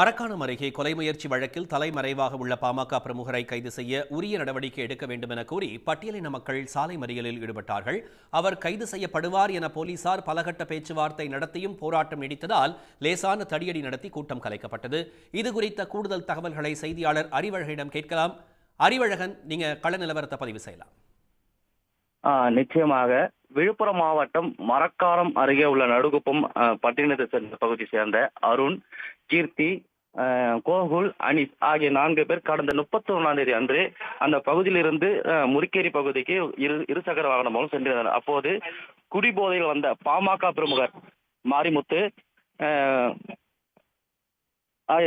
மரக்காணம் அருகே கொலை முயற்சி வழக்கில் தலைமறைவாக உள்ள பாமக பிரமுகரை கைது செய்ய உரிய நடவடிக்கை எடுக்க வேண்டும் என கூறி பட்டியலின மக்கள் சாலை மறியலில் ஈடுபட்டார்கள். அவர் கைது செய்யப்படுவார் என போலீசார் பலகட்ட பேச்சுவார்த்தை நடத்தியும் போராட்டம் நீடித்ததால் லேசான தடியடி நடத்தி கூட்டம் கலைக்கப்பட்டது. இது குறித்த கூடுதல் தகவல்களை செய்தியாளர் அறிவழகனிடம் கேட்கலாம். அறிவழகன் நீங்க கள நிலவரத்தை பதிவு செய்யலாம். நிச்சயமாக. விழுப்புரம் மாவட்டம் மரக்காரம் அருகே உள்ள நடுகுப்பம் பட்டினத்தை சேர்ந்த பகுதியை சேர்ந்த அருண் கீர்த்தி கோகுல் அனித் ஆகிய நான்கு பேர் கடந்த முப்பத்தி ஒன்றாம் தேதி அன்று அந்த பகுதியிலிருந்து ஆ, முறிக்கேரி பகுதிக்கு இரு இருசக்கர வாகனம் மூலம் சென்றிருந்தனர். அப்போது குடிபோதையில் வந்த பாமக பிரமுகர் மாரிமுத்து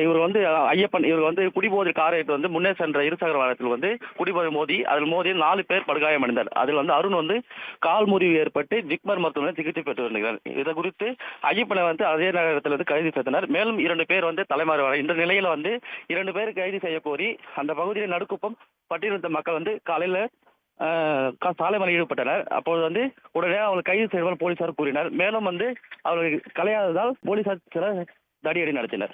இவர் வந்து ஐயப்பன் இவர் வந்து குடிபோதை காரை எடுத்து வந்து முன்னே சென்ற இருசக்கர வாகனத்தில் வந்து குடிபோதை மோதி அதில் மோதி நாலு பேர் படுகாயமடைந்தார் அதில் வந்து அருண் வந்து கால் முறிவு ஏற்பட்டு ஜிப்மர் மருத்துவமனை சிகிச்சை பெற்று வருகிறார். இதை குறித்து ஐயப்பனை வந்து அதே நகரத்தில் வந்து கைது செய்தனர். மேலும் இரண்டு பேர் வந்து தலைமாறுவார் இந்த நிலையில வந்து இரண்டு பேர் கைது செய்ய கோரி அந்த பகுதியில் நடுக்குப்பம் பட்டியலிட்ட மக்கள் வந்து காலையில ஆஹ், சாலை ஈடுபட்டனர். அப்போது வந்து உடனே அவங்களை கைது செய்வார் போலீசார் கூறினர். மேலும் வந்து அவர்கள் கலையாததால் போலீசார் சில தடியடி நடத்தினர்.